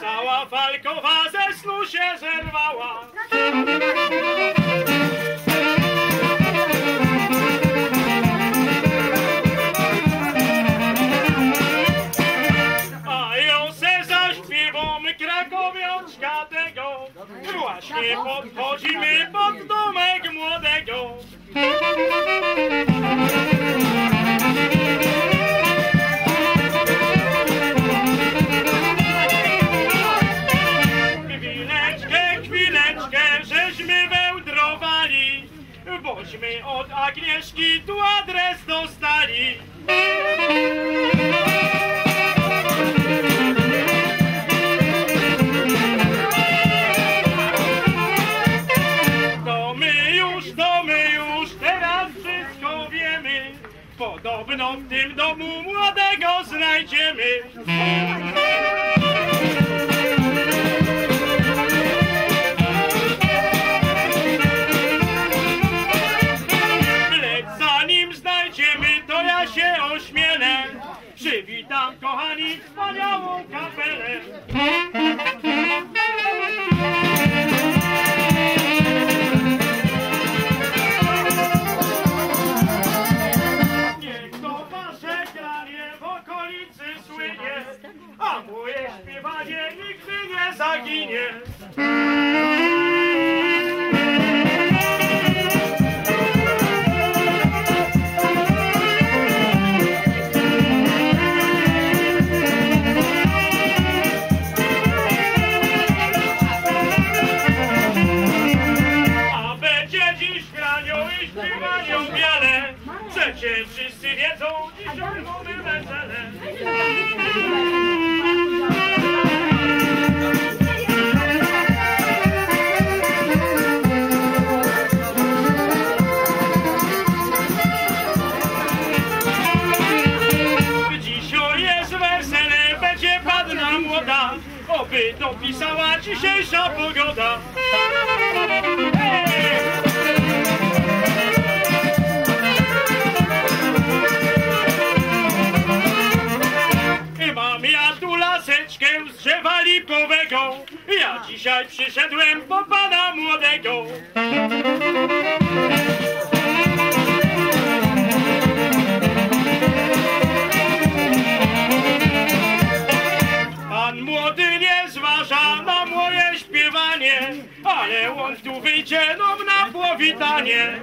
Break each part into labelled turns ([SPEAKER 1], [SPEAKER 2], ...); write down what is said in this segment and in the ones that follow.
[SPEAKER 1] Kula falkowa ze snu się zerwała. A ją se zaśpiewą krakowiaczka tego Właśnie podchodzimy pod domek młodego Bośmy od Agnieszki tu adres dostali To my już, to my już teraz wszystko wiemy. Podobno w tym domu młodego znajdziemy. Przywitam, kochani, wspaniałą kapelę. Niech to wasze w okolicy słynie, a moje śpiewanie nigdy nie zaginie. Przecież wszyscy wiedzą, dzisiaj mamy wesele. Dzisiaj jest wesele, będzie panna młoda, oby dopisała dzisiejsza pogoda. Hej! Lipowego, ja dzisiaj przyszedłem po pana młodego. Pan młody nie zważa na moje śpiewanie, ale on tu wyjdzie nam na powitanie.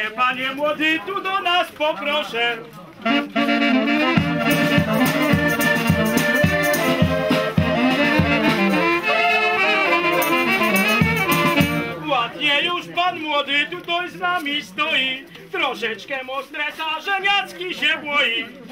[SPEAKER 1] Ciebie panie młody tu do nas poproszę. Ładnie już pan młody tutaj z nami stoi, troszeczkę stresa, że Miacki się boi.